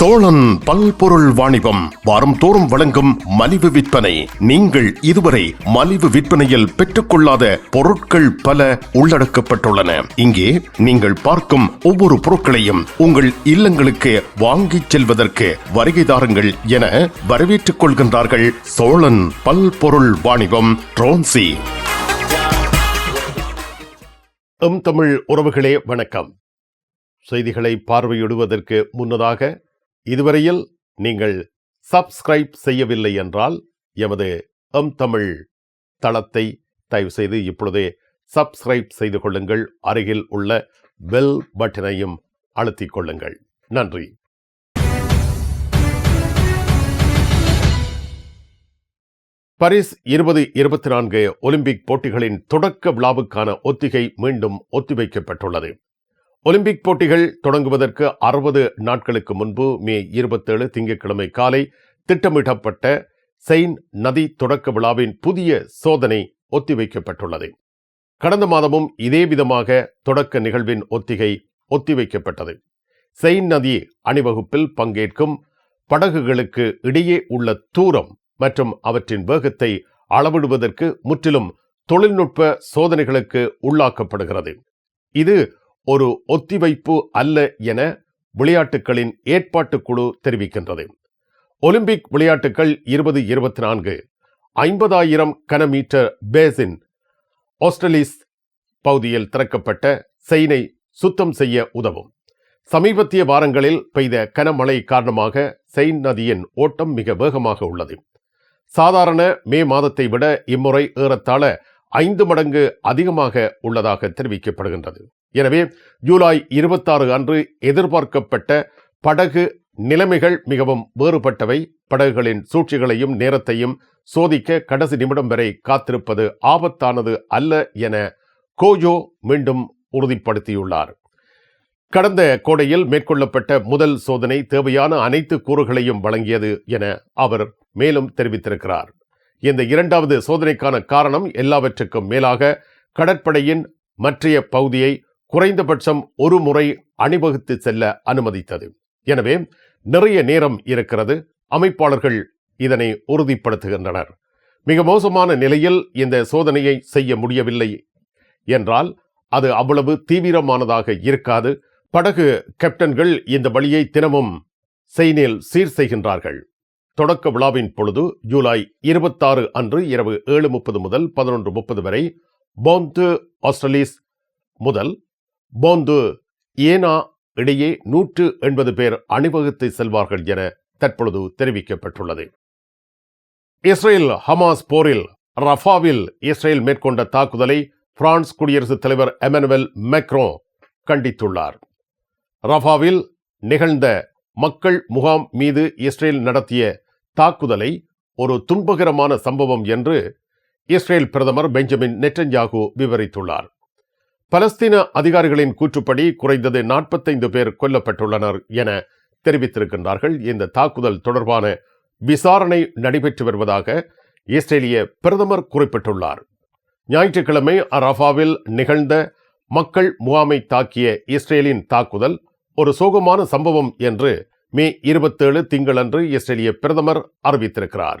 சோழன் பல்பொருள் வாணிபம் வாரம் தோறும் வழங்கும் மலிவு விற்பனை. நீங்கள் இதுவரை மலிவு விற்பனையில் பெற்றுக்கொள்ளாத பொருட்கள் பல உள்ளடக்கப்பட்டுள்ளன. இங்கே நீங்கள் பார்க்கும் ஒவ்வொரு பொருட்களையும் உங்கள் இல்லங்களுக்கு வாங்கிச் செல்வதற்கு வருகை தாருங்கள் என வரவேற்றுக் கொள்கின்றார்கள் சோழன் பல்பொருள் வாணிபம் ட்ரோன்சி. எம் தமிழ் உறவுகளே வணக்கம். செய்திகளை பார்வையிடுவதற்கு முன்னதாக இதுவரையில் நீங்கள் சப்ஸ்கிரைப் செய்யவில்லை என்றால் எமது எம் தமிழ் தளத்தை தயவு செய்து இப்பொழுதே சப்ஸ்கிரைப் செய்து கொள்ளுங்கள். அருகில் உள்ள பெல் பட்டனையும் அழுத்திக் கொள்ளுங்கள். நன்றி. பாரிஸ் இருபது இருபத்தி நான்கு ஒலிம்பிக் போட்டிகளின் தொடக்க விழாவுக்கான ஒத்திகை மீண்டும் ஒத்திவைக்கப்பட்டுள்ளது. ஒலிம்பிக் போட்டிகள் தொடங்குவதற்கு அறுபது நாட்களுக்கு முன்பு மே இருபத்தேழு திங்கட்கிழமை காலை திட்டமிடப்பட்ட செயின் நதி தொடக்க விழாவின் புதிய சோதனை ஒத்திவைக்கப்பட்டுள்ளது. கடந்த மாதமும் இதே விதமாக தொடக்க நிகழ்வின் ஒத்திகை ஒத்திவைக்கப்பட்டது. செயின் நதி அணிவகுப்பில் பங்கேற்கும் படகுகளுக்கு இடையே உள்ள தூரம் மற்றும் அவற்றின் வேகத்தை அளவிடுவதற்கு முற்றிலும் தொழில்நுட்ப சோதனைகளுக்கு உள்ளாக்கப்படுகிறது. இது ஒரு ஒத்திவைப்பு அல்ல என விளையாட்டுகளின் ஏற்பாட்டுக் குழு தெரிவிக்கின்றது. ஒலிம்பிக் விளையாட்டுகள் இருபது இருபத்தி நான்கு ஐம்பதாயிரம் கனமீட்டர் பேசின் ஆஸ்திரலிஸ் பகுதியில் திறக்கப்பட்ட செயினை சுத்தம் செய்ய உதவும். சமீபத்திய வாரங்களில் பெய்த கனமழை காரணமாக செயின் நதியின் ஓட்டம் மிக வேகமாக உள்ளது. சாதாரண மே மாதத்தை விட இம்முறை ஏறத்தாழ ஐந்து மடங்கு அதிகமாக உள்ளதாக தெரிவிக்கப்படுகின்றது. எனவே ஜூலை இருபத்தாறு அன்று எதிர்பார்க்கப்பட்ட படகு நிலைமைகள் மிகவும் வேறுபட்டவை. படகுகளின் சூழ்ச்சிகளையும் நேரத்தையும் சோதிக்க கடைசி நிமிடம் வரை காத்திருப்பது ஆபத்தானது அல்ல என கோஜோ மீண்டும் உறுதிப்படுத்தியுள்ளார். கடந்த கோடையில் மேற்கொள்ளப்பட்ட முதல் சோதனை தேவையான அனைத்து கூறுகளையும் வழங்கியது என அவர் மேலும் தெரிவித்திருக்கிறார். இந்த இரண்டாவது சோதனைக்கான காரணம் எல்லாவற்றுக்கும் மேலாக கடற்படையின் மற்றைய பகுதியை குறைந்தபட்சம் ஒரு முறை அணிவகுத்து செல்ல அனுமதித்தது. எனவே நிறைய நேரம் இருக்கிறது. அமைப்பாளர்கள் இதனை உறுதிப்படுத்துகின்றனர். மிக மோசமான நிலையில் இந்த சோதனையை செய்ய முடியவில்லை என்றால் அது அவ்வளவு தீவிரமானதாக இருக்காது. படகு கேப்டன்கள் இந்த வழியை தினமும் செயினில் சீர் செய்கின்றார்கள். தொடக்க விழாவின் பொழுது ஜூலை இருபத்தாறு அன்று இரவு ஏழு முப்பது முதல் பதினொன்று முப்பது வரை போந்து ஆஸ்திரலிஸ் முதல் போந்து ஏனா இடையே நூற்று எண்பது பேர் அணிவகுத்து செல்வார்கள் என தற்பொழுது தெரிவிக்கப்பட்டுள்ளது. இஸ்ரேல் ஹமாஸ் போரில் ரஃபாவில் இஸ்ரேல் மேற்கொண்ட தாக்குதலை பிரான்ஸ் குடியரசுத் தலைவர் எமனுவல் மெக்ரோ கண்டித்துள்ளார். ரஃபாவில் நிகழ்ந்த மக்கள் முகாம் மீது இஸ்ரேல் நடத்திய தாக்குதலை ஒரு துன்பகரமான சம்பவம் என்று இஸ்ரேல் பிரதமர் பெஞ்சமின் நெட்டன்யாகு விவரித்துள்ளார். பலஸ்தீன அதிகாரிகளின் கூற்றுப்படி குறைந்தது நாற்பத்தைந்து பேர் கொல்லப்பட்டுள்ளனர் என தெரிவித்திருக்கின்றார்கள். இந்த தாக்குதல் தொடர்பான விசாரணை நடைபெற்று வருவதாக இஸ்ரேலிய பிரதமர் குறிப்பிட்டுள்ளார். ஞாயிற்றுக்கிழமை அரஃபாவில் நிகழ்ந்த மக்கள் முகாமை தாக்கிய இஸ்ரேலின் தாக்குதல் ஒரு சோகமான சம்பவம் என்று மே இருபத்தேழு திங்களன்று இஸ்ரேலிய பிரதமர் அறிவித்திருக்கிறார்.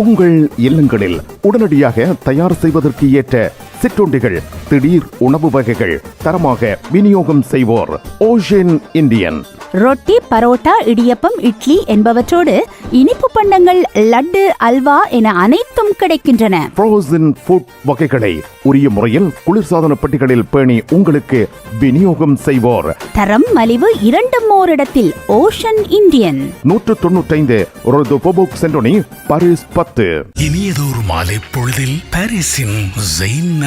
உங்கள் இல்லங்களில் உடனடியாக தயார் செய்வதற்கு ஏற்ற சிற்றுண்டிகள் திடீர் உணவு வகைகள் தரமாக விநியோகம் செய்வோர். ஓஷன் இந்தியன் ரொட்டி பரோட்டா இடியப்பம் இட்லி என்பவற்றோடு இனிப்பு பண்டங்கள் லட்டு அல்வா என அனைத்தும் கிடைக்கின்றன. ஃப்ரோசன் ஃபுட் வகைகளை உரிய முறையில் குளிர்சாதன பெட்டிகளில் பேணி உங்களுக்கு விநியோகம் செய்வோர். தரம் மலிவு இரண்டும் ஓரிடத்தில். ஓஷன் இந்தியன் நூற்று தொண்ணூற்றைந்து ரோதோபோபோக் சென்டோனி பாரிஸ் பத்து. இனியதோர் மாலை பொழுதில் பாரிஸின் ஜெயின்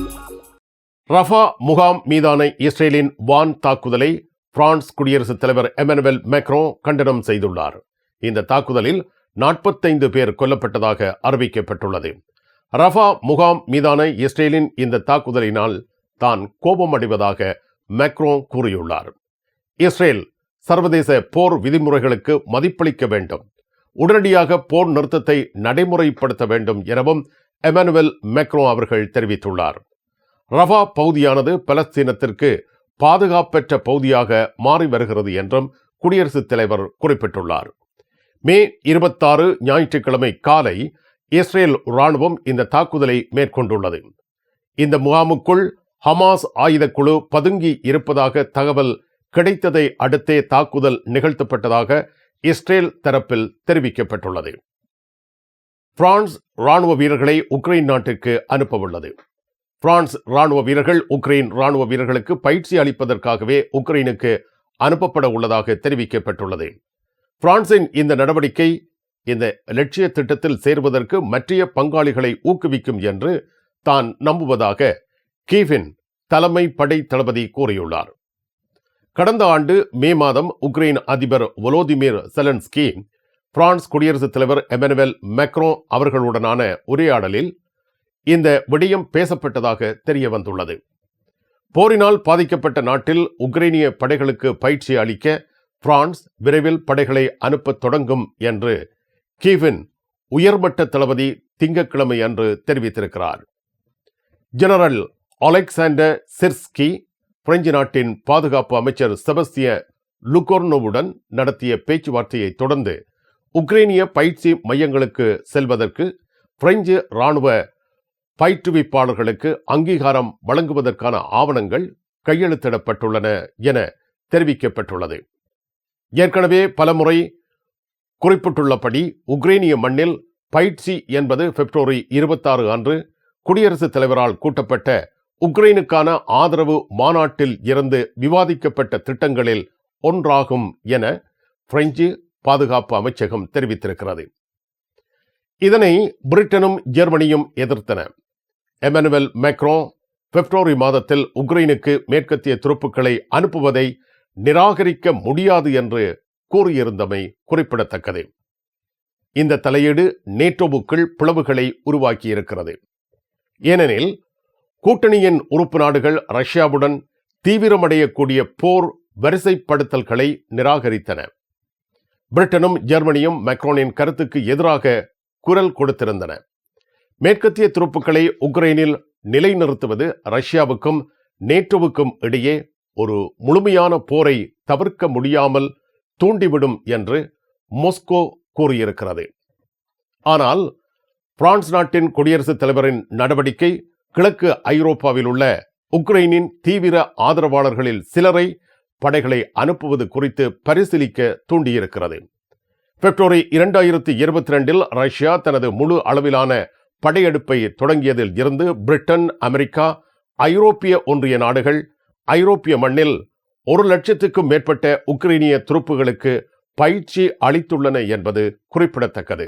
ரஃபா முகாம் மீதான இஸ்ரேலின் வான் தாக்குதலை பிரான்ஸ் குடியரசுத் தலைவர் எமனுவல் மேக்ரோ கண்டனம் செய்துள்ளார். இந்த தாக்குதலில் நாற்பத்தைந்து பேர் கொல்லப்பட்டதாக அறிவிக்கப்பட்டுள்ளது. ரஃபா முகாம் மீதான இஸ்ரேலின் இந்த தாக்குதலினால் தான் கோபமடைவதாக மேக்ரோ கூறியுள்ளார். இஸ்ரேல் சர்வதேச போர் விதிமுறைகளுக்கு மதிப்பளிக்க வேண்டும். உடனடியாக போர் நிறுத்தத்தை நடைமுறைப்படுத்த வேண்டும் எனவும் எமனுவல் மேக்ரோ அவர்கள் தெரிவித்துள்ளார். ரவா பகுதியானது பலஸ்தீனத்திற்கு பாதுகாப்பற்ற பகுதியாக மாறி வருகிறது என்றும் குடியரசுத் தலைவர் குறிப்பிட்டுள்ளார். மே இருபத்தாறு ஞாயிற்றுக்கிழமை காலை இஸ்ரேல் ராணுவம் இந்த தாக்குதலை மேற்கொண்டுள்ளது. இந்த முகாமுக்குள் ஹமாஸ் ஆயுதக்குழு பதுங்கி இருப்பதாக தகவல் கிடைத்ததை அடுத்தே தாக்குதல் நிகழ்த்தப்பட்டதாக இஸ்ரேல் தரப்பில் தெரிவிக்கப்பட்டுள்ளது. பிரான்ஸ் ராணுவ வீரர்களை உக்ரைன் நாட்டிற்கு அனுப்பவுள்ளது. பிரான்ஸ் ராணுவ வீரர்கள் உக்ரைன் ராணுவ வீரர்களுக்கு பயிற்சி அளிப்பதற்காகவே உக்ரைனுக்கு அனுப்பப்பட உள்ளதாக தெரிவிக்கப்பட்டுள்ளது. பிரான்சின் இந்த நடவடிக்கை இந்த லட்சிய திட்டத்தில் சேர்வதற்கு மற்றைய பங்காளிகளை ஊக்குவிக்கும் என்று தான் நம்புவதாக கீவின் தலைமை படை தளபதி கூறியுள்ளார். கடந்த ஆண்டு மே மாதம் உக்ரைன் அதிபர் ஒலோதிமிர் செலன்ஸ்கி பிரான்ஸ் குடியரசுத் தலைவர் எமனுவேல் மெக்ரோ அவர்களுடனான உரையாடலில் இந்த விடயம் பேசப்பட்டதாக தெரிய வந்துள்ளது போரினால் பாதிக்கப்பட்ட நாட்டில் உக்ரைனிய படைகளுக்கு பயிற்சி அளிக்க பிரான்ஸ் விரைவில் படைகளை அனுப்ப தொடங்கும் என்று கீவின் உயர்மட்ட தளபதி திங்கட்கிழமை அன்று தெரிவித்திருக்கிறார். ஜெனரல் அலெக்சாண்டர் சிர்ஸ்கி பிரெஞ்சு நாட்டின் பாதுகாப்பு அமைச்சர் செபஸ்திய லுகோர்னோவுடன் நடத்திய பேச்சுவார்த்தையை தொடர்ந்து உக்ரைனிய பயிற்சி மையங்களுக்கு செல்வதற்கு பிரெஞ்சு இராணுவ பயிற்றுவிப்பாளர்களுக்கு அங்கீகாரம் வழங்குவதற்கான ஆவணங்கள் கையெழுத்திடப்பட்டுள்ளன என தெரிவிக்கப்பட்டுள்ளது. ஏற்கனவே பலமுறை குறிப்பிட்டுள்ளபடி உக்ரைனிய மண்ணில் பயிற்சி என்பது பிப்ரவரி இருபத்தாறு அன்று குடியரசுத் தலைவரால் கூட்டப்பட்ட உக்ரைனுக்கான ஆதரவு மாநாட்டில் இருந்து விவாதிக்கப்பட்ட திட்டங்களில் ஒன்றாகும் என பிரெஞ்சு பாதுகாப்பு அமைச்சகம் தெரிவித்திருக்கிறது. இதனை பிரிட்டனும் ஜெர்மனியும் எதிர்த்தன. எமனுவல் மெக்ரோ பிப்ரவரி மாதத்தில் உக்ரைனுக்கு மேற்கத்திய துருப்புக்களை அனுப்புவதை நிராகரிக்க முடியாது என்று கூறியிருந்தமை குறிப்பிடத்தக்கது. இந்த தலையீடு நேட்டோவுக்குள் பிளவுகளை உருவாக்கியிருக்கிறது. ஏனெனில் கூட்டணியின் உறுப்பு நாடுகள் ரஷ்யாவுடன் தீவிரமடையக்கூடிய போர் வரிசைப்படுத்தல்களை நிராகரித்தன. பிரிட்டனும் ஜெர்மனியும் மெக்ரோனின் கருத்துக்கு எதிராக குரல் கொடுத்திருந்தன. மேற்கத்திய துருப்புக்களை உக்ரைனில் நிலைநிறுத்துவது ரஷ்யாவுக்கும் நேட்டோவுக்கும் இடையே ஒரு முழுமையான போரை தவிர்க்க முடியாமல் தூண்டிவிடும் என்று மொஸ்கோ கூறியிருக்கிறது. ஆனால் பிரான்ஸ் நாட்டின் குடியரசுத் தலைவரின் நடவடிக்கை கிழக்கு ஐரோப்பாவில் உள்ள உக்ரைனின் தீவிர ஆதரவாளர்களில் சிலரை படைகளை அனுப்புவது குறித்து பரிசீலிக்க தூண்டியிருக்கிறது. பிப்ரவரி இரண்டாயிரத்தி இருபத்தி ரெண்டில் ரஷ்யா தனது முழு அளவிலான படையெடுப்பை தொடங்கியதில் இருந்து பிரிட்டன் அமெரிக்கா ஐரோப்பிய ஒன்றிய நாடுகள் ஐரோப்பிய மண்ணில் ஒரு லட்சத்துக்கும் மேற்பட்ட உக்ரைனிய துருப்புகளுக்கு பயிற்சி அளித்துள்ளன என்பது குறிப்பிடத்தக்கது.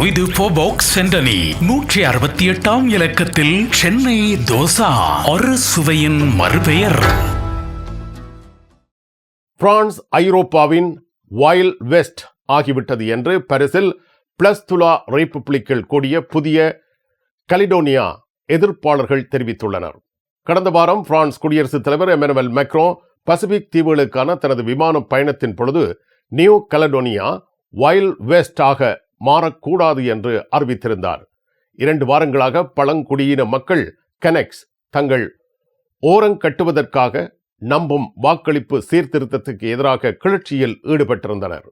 ருய்து போபாக்ஸ் சென்டனி நூற்றி அறுபத்தி எட்டாம் இலக்கத்தில் சென்னை தோசா. ஒரு சுவையின் மறுபெயர். பிரான்ஸ் ஐரோப்பாவின் வைல் வெஸ்ட் ஆகிவிட்டது என்று பரிசில் பிளஸ் துலா ரிப்பப்ளிக்கில் கூடிய புதிய கலிடோனியா எதிர்ப்பாளர்கள் தெரிவித்துள்ளனர். கடந்த வாரம் பிரான்ஸ் குடியரசுத் தலைவர் எமனுவல் மெக்ரோ பசிபிக் தீவுகளுக்கான தனது விமான பயணத்தின் பொழுது நியூ கலடோனியா வைல் ஆக மாறக்கூடாது என்று அறிவித்திருந்தார். இரண்டு வாரங்களாக பழங்குடியின மக்கள் கனெக்ஸ் தங்கள் ஓரங்கட்டுவதற்காக நம்பும் வாக்களிப்பு சீர்திருத்தத்துக்கு எதிராக கிளர்ச்சியில் ஈடுபட்டிருந்தனர்.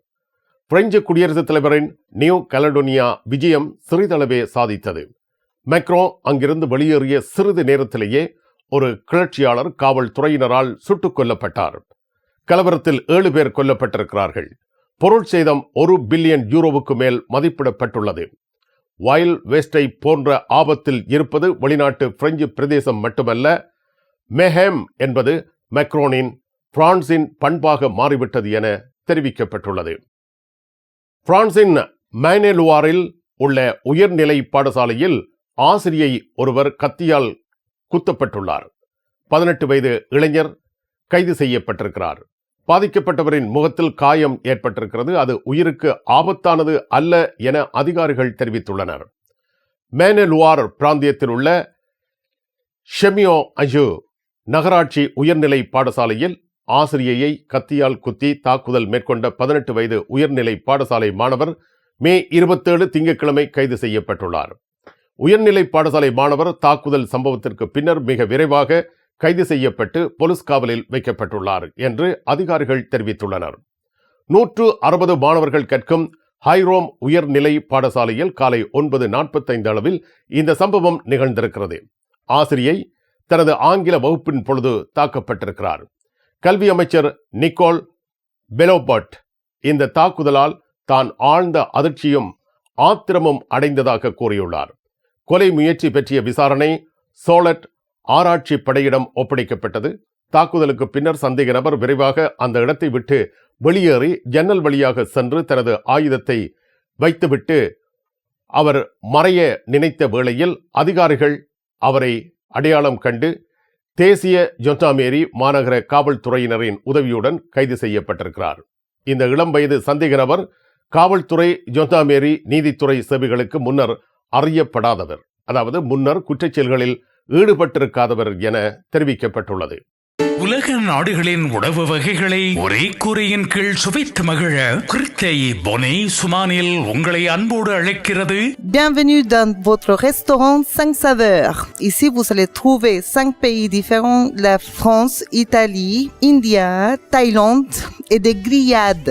பிரெஞ்சு குடியரசுத் தலைவரின் நியூ கலடோனியா விஜயம் சிறிதளவே சாதித்தது. மெக்ரோ அங்கிருந்து வெளியேறிய சிறிது நேரத்திலேயே ஒரு கிளர்ச்சியாளர் காவல்துறையினரால் சுட்டுக் கொல்லப்பட்டார். கலவரத்தில் ஏழு பேர் கொல்லப்பட்டிருக்கிறார்கள். பொருள் சேதம் ஒரு பில்லியன் யூரோவுக்கு மேல் மதிப்பிடப்பட்டுள்ளது. வயல் வேஸ்டை போன்ற ஆபத்தில் இருப்பது வெளிநாட்டு பிரெஞ்சு பிரதேசம் மட்டுமல்ல மெஹேம் என்பது மெக்ரோனின் பிரான்சின் பண்பாக மாறிவிட்டது என தெரிவிக்கப்பட்டுள்ளது. பிரான்சின் மேனேலுவாரில் உள்ள உயர்நிலை பாடசாலையில் ஆசிரியை ஒருவர் கத்தியால் குத்தப்பட்டுள்ளார். பதினெட்டு வயது இளைஞர் கைது செய்யப்பட்டிருக்கிறார். பாதிக்கப்பட்டவரின் முகத்தில் காயம் ஏற்பட்டிருக்கிறது. அது உயிருக்கு ஆபத்தானது அல்ல என அதிகாரிகள் தெரிவித்துள்ளனர். மேனலுவார் பிராந்தியத்தில் உள்ள ஷெமியோ அஜு நகராட்சி உயர்நிலை பாடசாலையில் ஆசிரியையை கத்தியால் குத்தி தாக்குதல் மேற்கொண்ட பதினெட்டு வயது உயர்நிலை பாடசாலை மாணவர் மே இருபத்தேழு திங்கட்கிழமை கைது செய்யப்பட்டுள்ளார். உயர்நிலை பாடசாலை மாணவர் தாக்குதல் சம்பவத்திற்கு பின்னர் மிக விரைவாக கைது செய்யப்பட்டு போலீஸ் காவலில் வைக்கப்பட்டுள்ளார் என்று அதிகாரிகள் தெரிவித்துள்ளனர். நூற்று அறுபது மாணவர்கள் கற்கும் ஹைரோம் உயர்நிலை பாடசாலையில் காலை ஒன்பது நாற்பத்தைந்து அளவில் இந்த சம்பவம் நிகழ்ந்திருக்கிறது. ஆசிரியை தனது ஆங்கில வகுப்பின் பொழுது தாக்கப்பட்டிருக்கிறார். கல்வி அமைச்சர் நிக்கோல் பெலோபர்ட் இந்த தாக்குதலால் தான் ஆழ்ந்த அதிர்ச்சியும் ஆத்திரமும் அடைந்ததாக கூறியுள்ளார். கொலை முயற்சி பற்றிய விசாரணை சோலட் ஆராய்ச்சி படையிடம் ஒப்படைக்கப்பட்டது. தாக்குதலுக்கு பின்னர் சந்தேக நபர் விரைவாக அந்த இடத்தை விட்டு வெளியேறி ஜன்னல் வழியாக சென்று தனது ஆயுதத்தை வைத்துவிட்டு அவர் மறைய நினைத்த வேளையில் அதிகாரிகள் அவரை அடையாளம் கண்டு தேசிய ஜொட்டாமேரி மாநகர காவல்துறையினரின் உதவியுடன் கைது செய்யப்பட்டிருக்கிறார். இந்த இளம் வயது சந்தேக நபர் காவல்துறை ஜொட்டாமேரி நீதித்துறை சேவைகளுக்கு முன்னர் அறியப்படாதவர். அதாவது முன்னர் குற்றச்செயல்களில் ஈடுபட்டிருக்காதவர் என தெரிவிக்கப்பட்டுள்ளது உலக நாடுகளின் உணவு வகைகளை ஒரே கூரையின் கீழ் சுவைத்து மகிழ கிருத்தை பொனே சுமானில் உங்களை அன்போடு அழைக்கிறது Bienvenue dans votre restaurant 5 saveurs. Ici, vous allez trouver 5 pays différents, la France, Italie, India, Thaïlande et des grillades.